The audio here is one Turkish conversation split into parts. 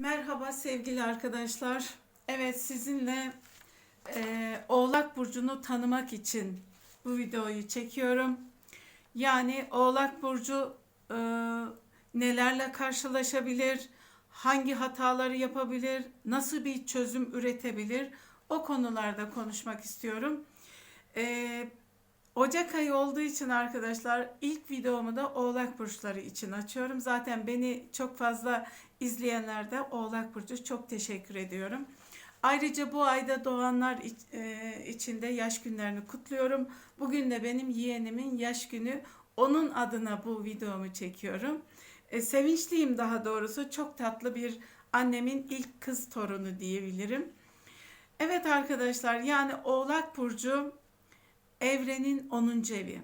Merhaba sevgili arkadaşlar. Evet sizinle e, Oğlak Burcu'nu tanımak için bu videoyu çekiyorum. Yani Oğlak Burcu e, nelerle karşılaşabilir, hangi hataları yapabilir, nasıl bir çözüm üretebilir o konularda konuşmak istiyorum. E, Ocak ayı olduğu için arkadaşlar ilk videomu da Oğlak Burçları için açıyorum. Zaten beni çok fazla izleyenler de Oğlak Burcu çok teşekkür ediyorum. Ayrıca bu ayda doğanlar e, için de yaş günlerini kutluyorum. Bugün de benim yeğenimin yaş günü. Onun adına bu videomu çekiyorum. E, sevinçliyim daha doğrusu. Çok tatlı bir annemin ilk kız torunu diyebilirim. Evet arkadaşlar yani Oğlak Burcu evrenin 10. evi.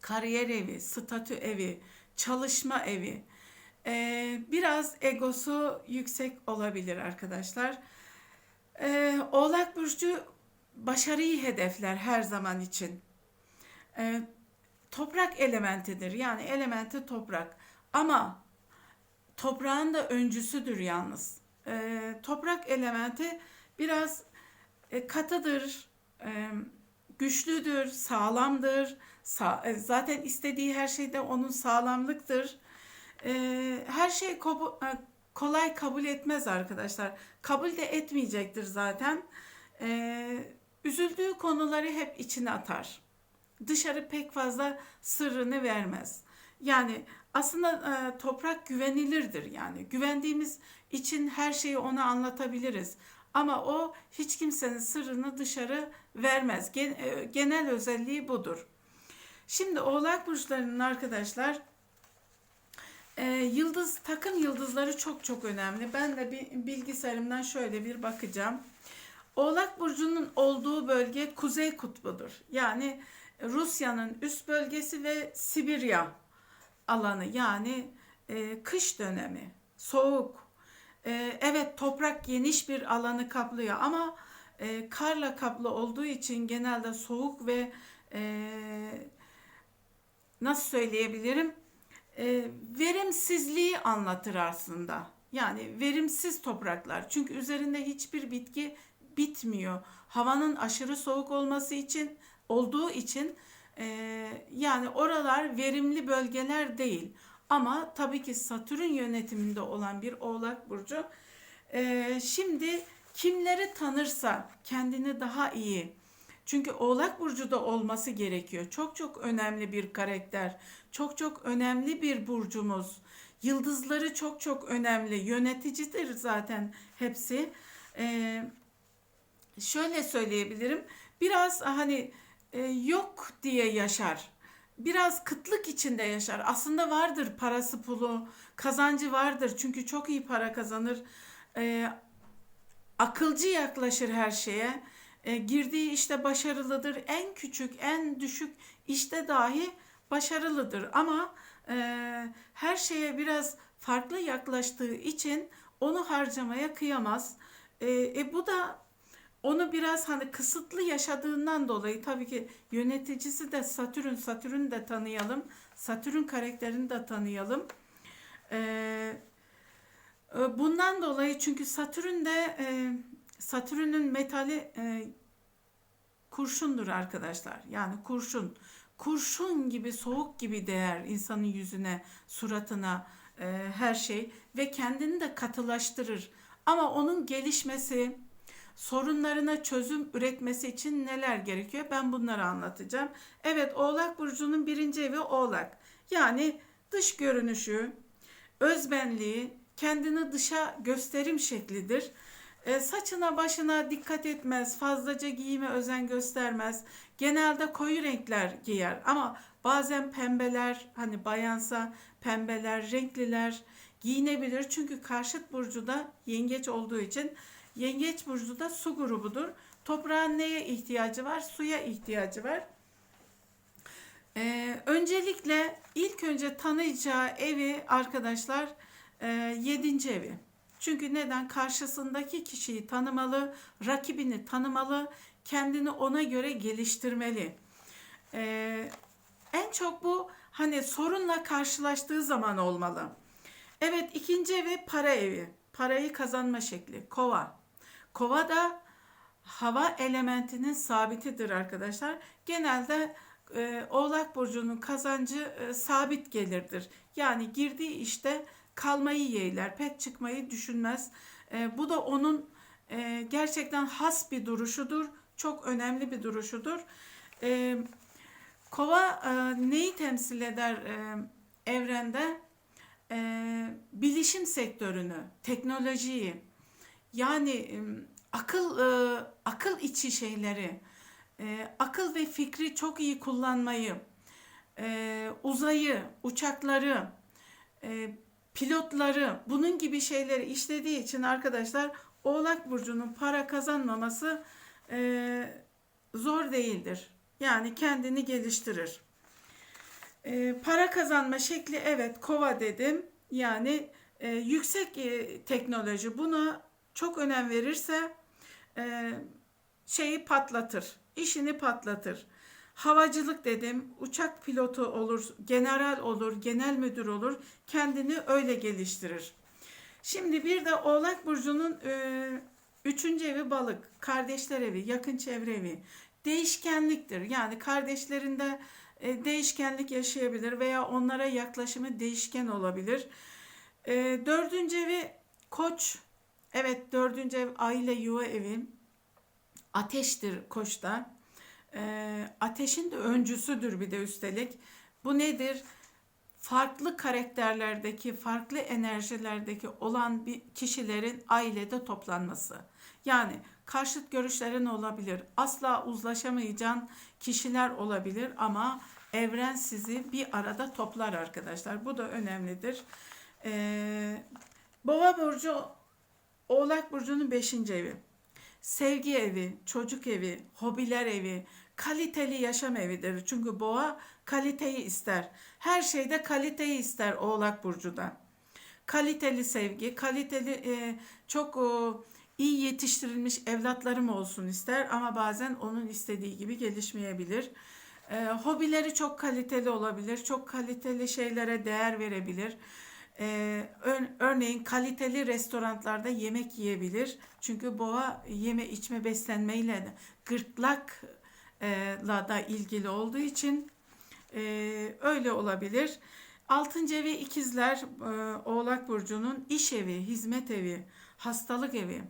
Kariyer evi, statü evi, çalışma evi. Ee, biraz egosu yüksek olabilir arkadaşlar. Ee, Oğlak Burcu başarıyı hedefler her zaman için. Ee, toprak elementidir. Yani elementi toprak. Ama toprağın da öncüsüdür yalnız. Ee, toprak elementi biraz e, katıdır, e, güçlüdür, sağlamdır. Sa- e, zaten istediği her şeyde onun sağlamlıktır. E, her şey e, kolay kabul etmez arkadaşlar. Kabul de etmeyecektir zaten. E, üzüldüğü konuları hep içine atar. Dışarı pek fazla sırrını vermez. Yani aslında e, toprak güvenilirdir yani. Güvendiğimiz için her şeyi ona anlatabiliriz. Ama o hiç kimsenin sırrını dışarı vermez. E, Genel özelliği budur. Şimdi Oğlak burçlarının arkadaşlar e, yıldız takım yıldızları çok çok önemli. Ben de bir bilgisayarımdan şöyle bir bakacağım. Oğlak burcunun olduğu bölge Kuzey Kutbu'dur. Yani Rusya'nın üst bölgesi ve Sibirya alanı yani e, kış dönemi, soğuk. E, evet toprak geniş bir alanı kaplıyor ama e, karla kaplı olduğu için genelde soğuk ve e, nasıl söyleyebilirim? E, verimsizliği anlatır aslında. Yani verimsiz topraklar. Çünkü üzerinde hiçbir bitki bitmiyor. Havanın aşırı soğuk olması için olduğu için e, yani oralar verimli bölgeler değil. Ama tabii ki Satürn yönetiminde olan bir Oğlak burcu. E, şimdi kimleri tanırsa kendini daha iyi. Çünkü Oğlak burcu da olması gerekiyor. Çok çok önemli bir karakter. Çok çok önemli bir burcumuz. Yıldızları çok çok önemli. Yöneticidir zaten hepsi. Ee, şöyle söyleyebilirim. Biraz hani e, yok diye yaşar. Biraz kıtlık içinde yaşar. Aslında vardır parası pulu, kazancı vardır. Çünkü çok iyi para kazanır. Ee, akılcı yaklaşır her şeye. E, girdiği işte başarılıdır. En küçük, en düşük işte dahi başarılıdır. Ama e, her şeye biraz farklı yaklaştığı için onu harcamaya kıyamaz. E, e, bu da onu biraz hani kısıtlı yaşadığından dolayı tabii ki yöneticisi de Satürn, Satürn de tanıyalım. Satürn karakterini de tanıyalım. Eee e, Bundan dolayı çünkü Satürn de e, Satürn'ün metali e, kurşundur arkadaşlar. Yani kurşun. Kurşun gibi soğuk gibi değer insanın yüzüne, suratına e, her şey ve kendini de katılaştırır. Ama onun gelişmesi, sorunlarına çözüm üretmesi için neler gerekiyor? Ben bunları anlatacağım. Evet Oğlak Burcu'nun birinci evi Oğlak. Yani dış görünüşü, özbenliği, kendini dışa gösterim şeklidir. E, saçına başına dikkat etmez, fazlaca giyime özen göstermez. Genelde koyu renkler giyer ama bazen pembeler, hani bayansa pembeler, renkliler giyinebilir. Çünkü karşıt burcu da yengeç olduğu için yengeç burcu da su grubudur. Toprağın neye ihtiyacı var? Suya ihtiyacı var. Ee, öncelikle ilk önce tanıyacağı evi arkadaşlar e, yedinci evi. Çünkü neden? Karşısındaki kişiyi tanımalı, rakibini tanımalı, kendini ona göre geliştirmeli. Ee, en çok bu hani sorunla karşılaştığı zaman olmalı. Evet ikinci evi para evi. parayı kazanma şekli. Kova. Kova da hava elementinin sabitidir arkadaşlar. Genelde e, Oğlak Burcu'nun kazancı e, sabit gelirdir. Yani girdiği işte kalmayı yeğler, pek çıkmayı düşünmez. E, bu da onun e, gerçekten has bir duruşudur. Çok önemli bir duruşudur. E, kova e, neyi temsil eder e, evrende? E, bilişim sektörünü, teknolojiyi, yani akıl akıl içi şeyleri, akıl ve fikri çok iyi kullanmayı, uzayı, uçakları, pilotları, bunun gibi şeyleri işlediği için arkadaşlar Oğlak Burcu'nun para kazanmaması zor değildir. Yani kendini geliştirir. Para kazanma şekli evet kova dedim. Yani e, yüksek e, teknoloji buna çok önem verirse e, şeyi patlatır. işini patlatır. Havacılık dedim, uçak pilotu olur, general olur, genel müdür olur. Kendini öyle geliştirir. Şimdi bir de Oğlak Burcu'nun e, üçüncü evi balık, kardeşler evi, yakın çevre evi. Değişkenliktir. Yani kardeşlerinde e, değişkenlik yaşayabilir veya onlara yaklaşımı değişken olabilir. E, dördüncü evi koç. Evet dördüncü ev aile yuva evi. Ateştir koçta. E, ateşin de öncüsüdür bir de üstelik. Bu nedir? farklı karakterlerdeki, farklı enerjilerdeki olan bir kişilerin ailede toplanması. Yani karşıt görüşlerin olabilir. Asla uzlaşamayacağın kişiler olabilir ama evren sizi bir arada toplar arkadaşlar. Bu da önemlidir. Ee, Boğa burcu Oğlak burcunun 5. evi. Sevgi evi, çocuk evi, hobiler evi, kaliteli yaşam evidir. Çünkü boğa kaliteyi ister. Her şeyde kaliteyi ister Oğlak Burcu'da. Kaliteli sevgi, kaliteli e, çok o, iyi yetiştirilmiş evlatlarım olsun ister ama bazen onun istediği gibi gelişmeyebilir. E, hobileri çok kaliteli olabilir, çok kaliteli şeylere değer verebilir. Ee, örneğin kaliteli restoranlarda yemek yiyebilir. Çünkü boğa yeme içme beslenmeyle gırtlakla da ilgili olduğu için e, öyle olabilir. Altıncı evi ikizler e, Oğlak Burcu'nun iş evi, hizmet evi, hastalık evi.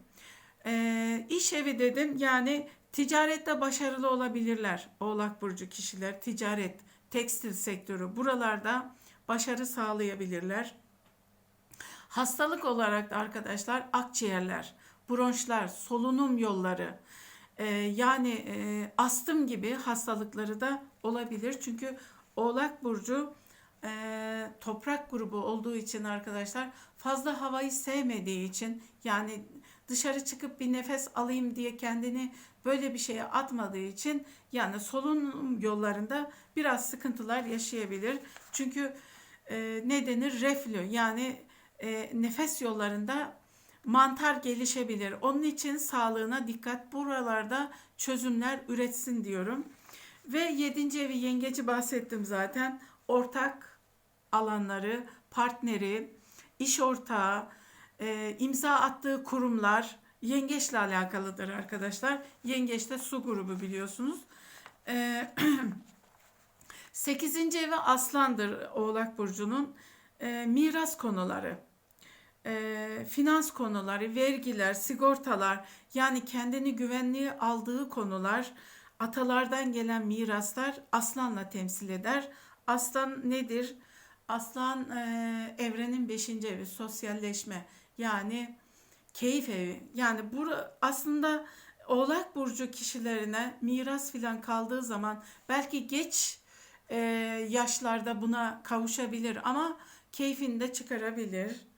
E, iş evi dedim yani ticarette başarılı olabilirler Oğlak Burcu kişiler. Ticaret, tekstil sektörü buralarda başarı sağlayabilirler. Hastalık olarak da arkadaşlar akciğerler, bronşlar, solunum yolları, e, yani e, astım gibi hastalıkları da olabilir. Çünkü Oğlak Burcu e, toprak grubu olduğu için arkadaşlar fazla havayı sevmediği için yani dışarı çıkıp bir nefes alayım diye kendini böyle bir şeye atmadığı için yani solunum yollarında biraz sıkıntılar yaşayabilir. Çünkü e, ne denir? Reflü yani e, nefes yollarında mantar gelişebilir. Onun için sağlığına dikkat buralarda çözümler üretsin diyorum. Ve yedinci evi yengeci bahsettim zaten. Ortak alanları, partneri, iş ortağı, e, imza attığı kurumlar yengeçle alakalıdır arkadaşlar. Yengeç de su grubu biliyorsunuz. E, sekizinci evi aslandır Oğlak Burcu'nun. E, miras konuları e, finans konuları, vergiler, sigortalar yani kendini güvenliğe aldığı konular, atalardan gelen miraslar aslanla temsil eder. Aslan nedir? Aslan e, evrenin beşinci evi, sosyalleşme yani keyif evi. Yani bu aslında Oğlak Burcu kişilerine miras filan kaldığı zaman belki geç e, yaşlarda buna kavuşabilir ama keyfini de çıkarabilir.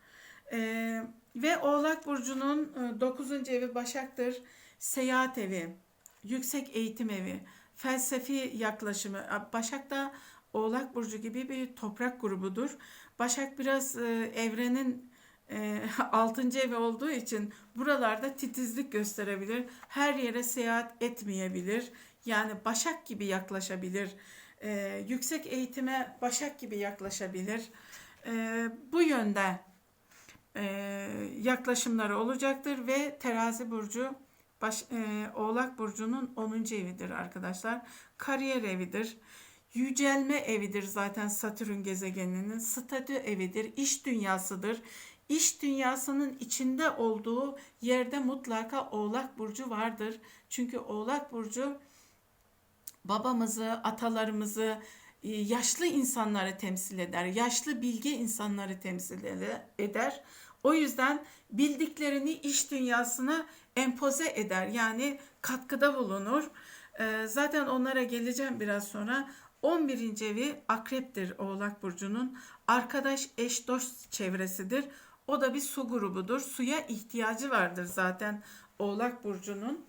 Ee, ve Oğlak Burcu'nun 9. E, evi Başak'tır. Seyahat evi, yüksek eğitim evi, felsefi yaklaşımı. Başak da Oğlak Burcu gibi bir toprak grubudur. Başak biraz e, evrenin e, 6. evi olduğu için buralarda titizlik gösterebilir. Her yere seyahat etmeyebilir. Yani Başak gibi yaklaşabilir. E, yüksek eğitime Başak gibi yaklaşabilir. E, bu yönde yaklaşımları olacaktır ve terazi burcu baş, e, oğlak burcunun 10. evidir arkadaşlar. Kariyer evidir. Yücelme evidir zaten Satürn gezegeninin. Statü evidir, iş dünyasıdır. İş dünyasının içinde olduğu yerde mutlaka Oğlak burcu vardır. Çünkü Oğlak burcu babamızı, atalarımızı, e, yaşlı insanları temsil eder. Yaşlı bilge insanları temsil eder. O yüzden bildiklerini iş dünyasına empoze eder. Yani katkıda bulunur. E, zaten onlara geleceğim biraz sonra. 11. evi akreptir Oğlak Burcu'nun. Arkadaş eş dost çevresidir. O da bir su grubudur. Suya ihtiyacı vardır zaten Oğlak Burcu'nun.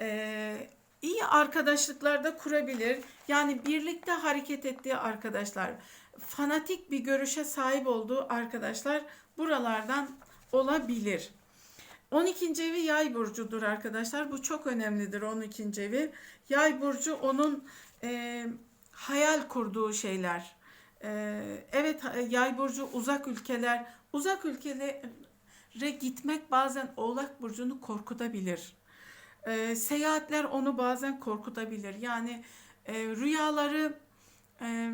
Ee, iyi arkadaşlıklar da kurabilir. Yani birlikte hareket ettiği arkadaşlar, fanatik bir görüşe sahip olduğu arkadaşlar buralardan olabilir. 12. evi yay burcudur arkadaşlar. Bu çok önemlidir 12. evi. Yay burcu onun e, hayal kurduğu şeyler. E, evet yay burcu uzak ülkeler, uzak ülkelere gitmek bazen oğlak burcunu korkutabilir. E, seyahatler onu bazen korkutabilir. Yani e, rüyaları e,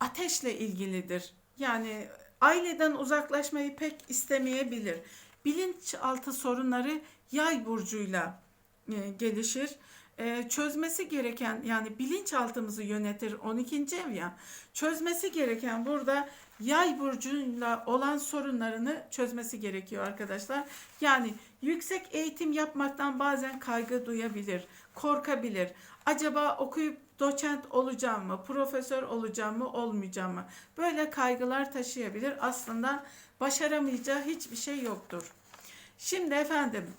ateşle ilgilidir. Yani aileden uzaklaşmayı pek istemeyebilir. Bilinçaltı sorunları yay burcuyla e, gelişir. E, çözmesi gereken yani bilinçaltımızı yönetir 12. ev ya. Çözmesi gereken burada yay burcuyla olan sorunlarını çözmesi gerekiyor arkadaşlar. Yani yüksek eğitim yapmaktan bazen kaygı duyabilir, korkabilir. Acaba okuyup doçent olacağım mı, profesör olacağım mı, olmayacağım mı? Böyle kaygılar taşıyabilir. Aslında başaramayacağı hiçbir şey yoktur. Şimdi efendim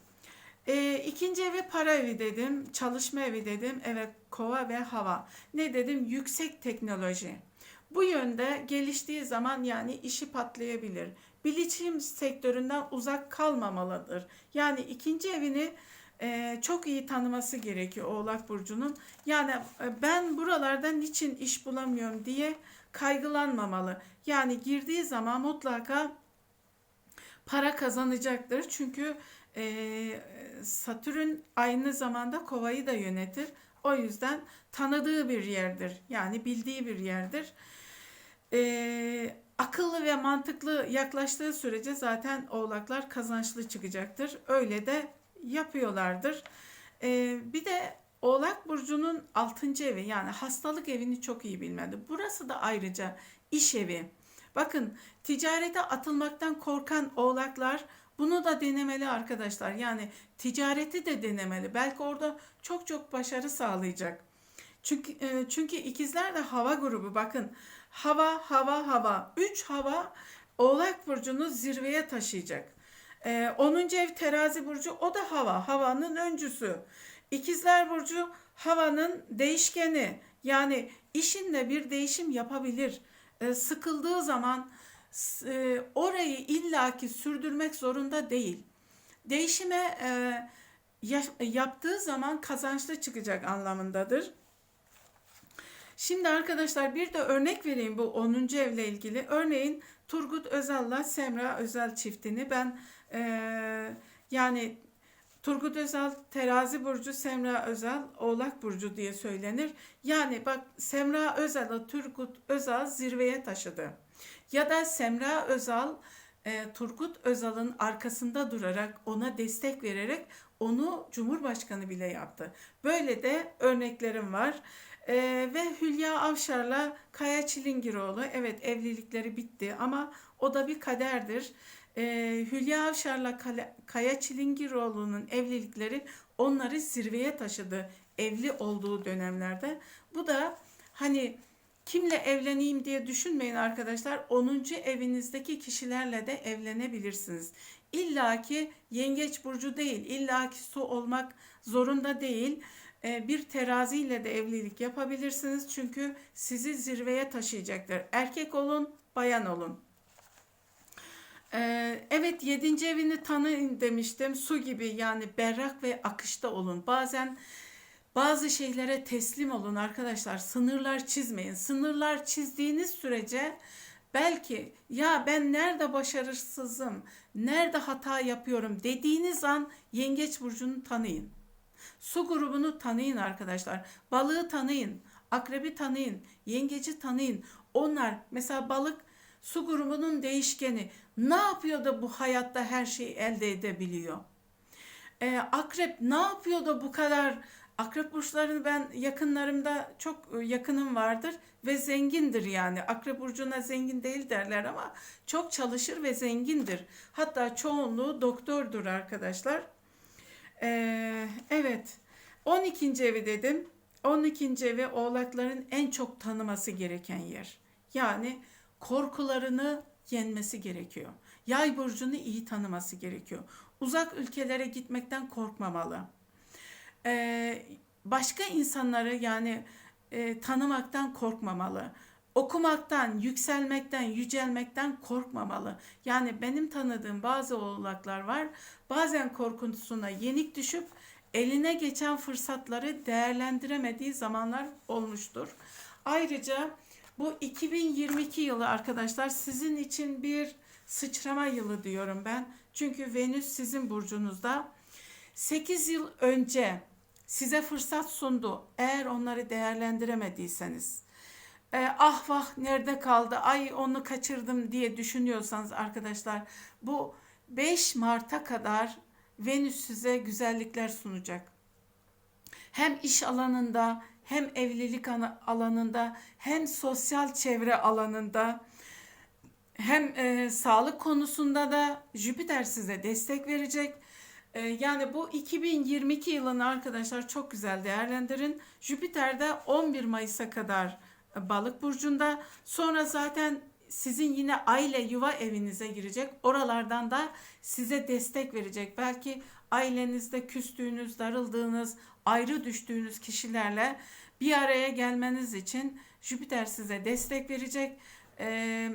e, ikinci evi para evi dedim, çalışma evi dedim. Evet kova ve hava. Ne dedim? Yüksek teknoloji. Bu yönde geliştiği zaman yani işi patlayabilir. Bilişim sektöründen uzak kalmamalıdır. Yani ikinci evini e, çok iyi tanıması gerekiyor Oğlak Burcu'nun. Yani e, ben buralarda niçin iş bulamıyorum diye kaygılanmamalı. Yani girdiği zaman mutlaka para kazanacaktır. Çünkü e, Satürn aynı zamanda kovayı da yönetir. O yüzden tanıdığı bir yerdir. Yani bildiği bir yerdir. E, akıllı ve mantıklı yaklaştığı sürece zaten oğlaklar kazançlı çıkacaktır. Öyle de yapıyorlardır. E, bir de Oğlak Burcu'nun 6. evi yani hastalık evini çok iyi bilmedi. Burası da ayrıca iş evi. Bakın ticarete atılmaktan korkan oğlaklar bunu da denemeli arkadaşlar. Yani ticareti de denemeli. Belki orada çok çok başarı sağlayacak. Çünkü e, çünkü ikizler de hava grubu. Bakın hava hava hava. Üç hava Oğlak burcunu zirveye taşıyacak. E, 10. ev terazi burcu o da hava. Havanın öncüsü. İkizler burcu havanın değişkeni. Yani işinde bir değişim yapabilir. E, sıkıldığı zaman e, orayı illaki sürdürmek zorunda değil. Değişime e, yaptığı zaman kazançlı çıkacak anlamındadır. Şimdi arkadaşlar bir de örnek vereyim bu 10. evle ilgili. Örneğin Turgut Özal'la Semra Özel çiftini ben e, yani Turgut Özal terazi burcu, Semra Özal oğlak burcu diye söylenir. Yani bak Semra Özal'ı Turgut Özal zirveye taşıdı. Ya da Semra Özal e, Turgut Özal'ın arkasında durarak ona destek vererek onu Cumhurbaşkanı bile yaptı. Böyle de örneklerim var. E, ve Hülya Avşar'la Kaya Çilingiroğlu evet evlilikleri bitti ama o da bir kaderdir. E, Hülya Avşar'la Kaya Çilingiroğlu'nun evlilikleri onları zirveye taşıdı evli olduğu dönemlerde. Bu da hani Kimle evleneyim diye düşünmeyin arkadaşlar. 10. evinizdeki kişilerle de evlenebilirsiniz. İlla ki yengeç burcu değil, illa ki su olmak zorunda değil. Ee, bir teraziyle de evlilik yapabilirsiniz. Çünkü sizi zirveye taşıyacaktır. Erkek olun, bayan olun. Ee, evet 7. evini tanıyın demiştim. Su gibi yani berrak ve akışta olun. Bazen bazı şeylere teslim olun arkadaşlar. Sınırlar çizmeyin. Sınırlar çizdiğiniz sürece belki ya ben nerede başarısızım, nerede hata yapıyorum dediğiniz an Yengeç burcunu tanıyın. Su grubunu tanıyın arkadaşlar. Balığı tanıyın, akrebi tanıyın, yengeci tanıyın. Onlar mesela balık su grubunun değişkeni. Ne yapıyor da bu hayatta her şeyi elde edebiliyor? Ee, akrep ne yapıyor da bu kadar Akrep burçlarını ben yakınlarımda çok e, yakınım vardır ve zengindir yani. Akrep burcuna zengin değil derler ama çok çalışır ve zengindir. Hatta çoğunluğu doktordur arkadaşlar. Ee, evet 12. evi dedim. 12. evi oğlakların en çok tanıması gereken yer. Yani korkularını yenmesi gerekiyor. Yay burcunu iyi tanıması gerekiyor. Uzak ülkelere gitmekten korkmamalı e, başka insanları yani e, tanımaktan korkmamalı. Okumaktan, yükselmekten, yücelmekten korkmamalı. Yani benim tanıdığım bazı oğlaklar var. Bazen korkuntusuna yenik düşüp eline geçen fırsatları değerlendiremediği zamanlar olmuştur. Ayrıca bu 2022 yılı arkadaşlar sizin için bir sıçrama yılı diyorum ben. Çünkü Venüs sizin burcunuzda. 8 yıl önce size fırsat sundu. Eğer onları değerlendiremediyseniz, e, ah vah nerede kaldı, ay onu kaçırdım diye düşünüyorsanız arkadaşlar bu 5 Mart'a kadar Venüs size güzellikler sunacak. Hem iş alanında, hem evlilik alanında, hem sosyal çevre alanında, hem e, sağlık konusunda da Jüpiter size destek verecek. Ee, yani bu 2022 yılını arkadaşlar çok güzel değerlendirin. Jüpiter de 11 Mayıs'a kadar e, balık burcunda. Sonra zaten sizin yine aile yuva evinize girecek. Oralardan da size destek verecek. Belki ailenizde küstüğünüz, darıldığınız, ayrı düştüğünüz kişilerle bir araya gelmeniz için Jüpiter size destek verecek. Ee,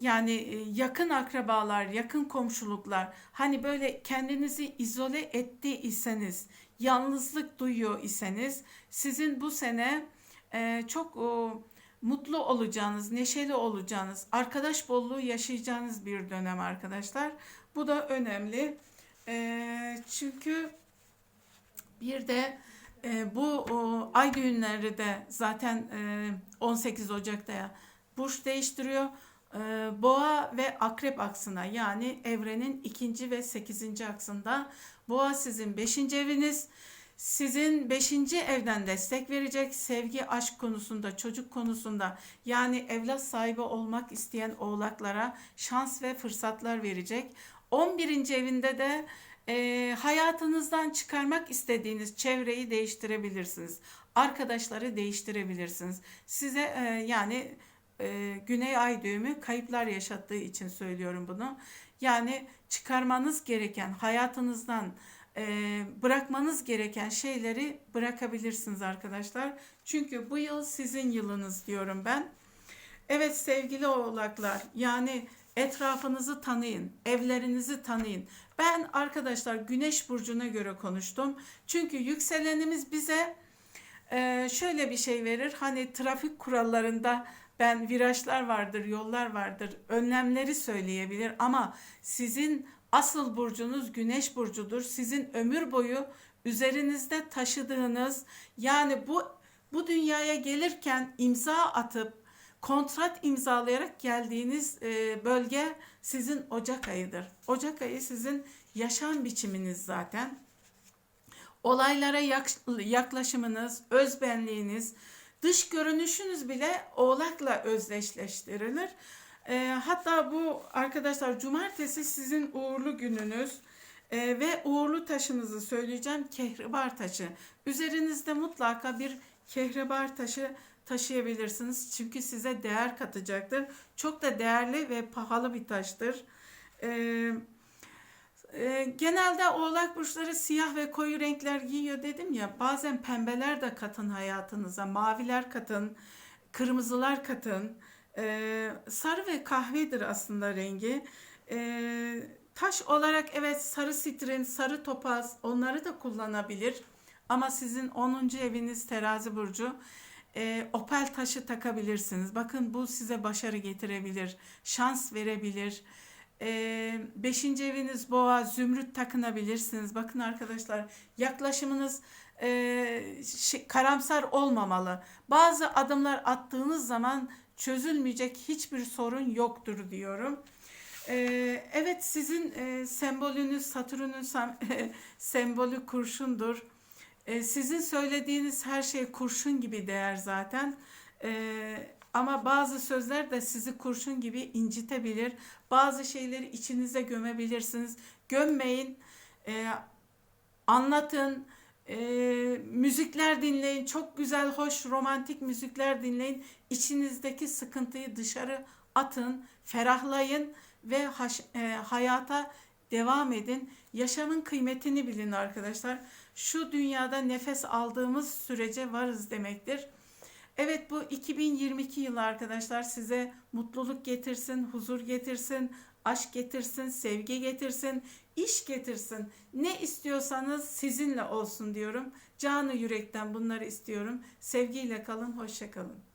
yani e, yakın akrabalar, yakın komşuluklar hani böyle kendinizi izole etti iseniz, yalnızlık duyuyor iseniz sizin bu sene e, çok o, mutlu olacağınız, neşeli olacağınız, arkadaş bolluğu yaşayacağınız bir dönem arkadaşlar. Bu da önemli. E, çünkü bir de e, bu o, ay düğünleri de zaten e, 18 Ocak'ta ya burç değiştiriyor. Ee, boğa ve akrep aksına yani evrenin ikinci ve sekizinci aksında boğa sizin beşinci eviniz sizin beşinci evden destek verecek sevgi aşk konusunda çocuk konusunda yani evlat sahibi olmak isteyen oğlaklara şans ve fırsatlar verecek 11. evinde de e, hayatınızdan çıkarmak istediğiniz çevreyi değiştirebilirsiniz arkadaşları değiştirebilirsiniz size e, yani e, Güney Ay düğümü kayıplar yaşattığı için söylüyorum bunu. Yani çıkarmanız gereken hayatınızdan e, bırakmanız gereken şeyleri bırakabilirsiniz arkadaşlar. Çünkü bu yıl sizin yılınız diyorum ben. Evet sevgili oğlaklar yani etrafınızı tanıyın, evlerinizi tanıyın. Ben arkadaşlar Güneş burcuna göre konuştum. Çünkü yükselenimiz bize e, şöyle bir şey verir. Hani trafik kurallarında ben virajlar vardır, yollar vardır, önlemleri söyleyebilir ama sizin asıl burcunuz güneş burcudur. Sizin ömür boyu üzerinizde taşıdığınız yani bu bu dünyaya gelirken imza atıp kontrat imzalayarak geldiğiniz e, bölge sizin Ocak ayıdır. Ocak ayı sizin yaşam biçiminiz zaten. Olaylara yaklaşımınız, özbenliğiniz, Dış görünüşünüz bile oğlakla özdeşleştirilir. E, hatta bu arkadaşlar cumartesi sizin uğurlu gününüz e, ve uğurlu taşınızı söyleyeceğim kehribar taşı. Üzerinizde mutlaka bir kehribar taşı taşıyabilirsiniz. Çünkü size değer katacaktır. Çok da değerli ve pahalı bir taştır. Eee e, genelde oğlak burçları siyah ve koyu renkler giyiyor dedim ya. Bazen pembeler de katın hayatınıza. Maviler katın, kırmızılar katın. E, sarı ve kahvedir aslında rengi. E, taş olarak evet sarı sitrin, sarı topaz onları da kullanabilir. Ama sizin 10. eviniz terazi burcu. E, opal taşı takabilirsiniz. Bakın bu size başarı getirebilir, şans verebilir. E, beşinci eviniz boğa, zümrüt takınabilirsiniz. Bakın arkadaşlar yaklaşımınız e, şey- karamsar olmamalı. Bazı adımlar attığınız zaman çözülmeyecek hiçbir sorun yoktur diyorum. E, evet sizin e, sembolünüz Satürn'ün sem- sembolü kurşundur. E, sizin söylediğiniz her şey kurşun gibi değer zaten. E, ama bazı sözler de sizi kurşun gibi incitebilir. Bazı şeyleri içinize gömebilirsiniz. Gömmeyin. E, anlatın. E, müzikler dinleyin. Çok güzel, hoş, romantik müzikler dinleyin. İçinizdeki sıkıntıyı dışarı atın. Ferahlayın ve haş- e, hayata devam edin. Yaşamın kıymetini bilin arkadaşlar. Şu dünyada nefes aldığımız sürece varız demektir. Evet bu 2022 yılı arkadaşlar size mutluluk getirsin, huzur getirsin, aşk getirsin, sevgi getirsin, iş getirsin. Ne istiyorsanız sizinle olsun diyorum. Canı yürekten bunları istiyorum. Sevgiyle kalın, hoşça kalın.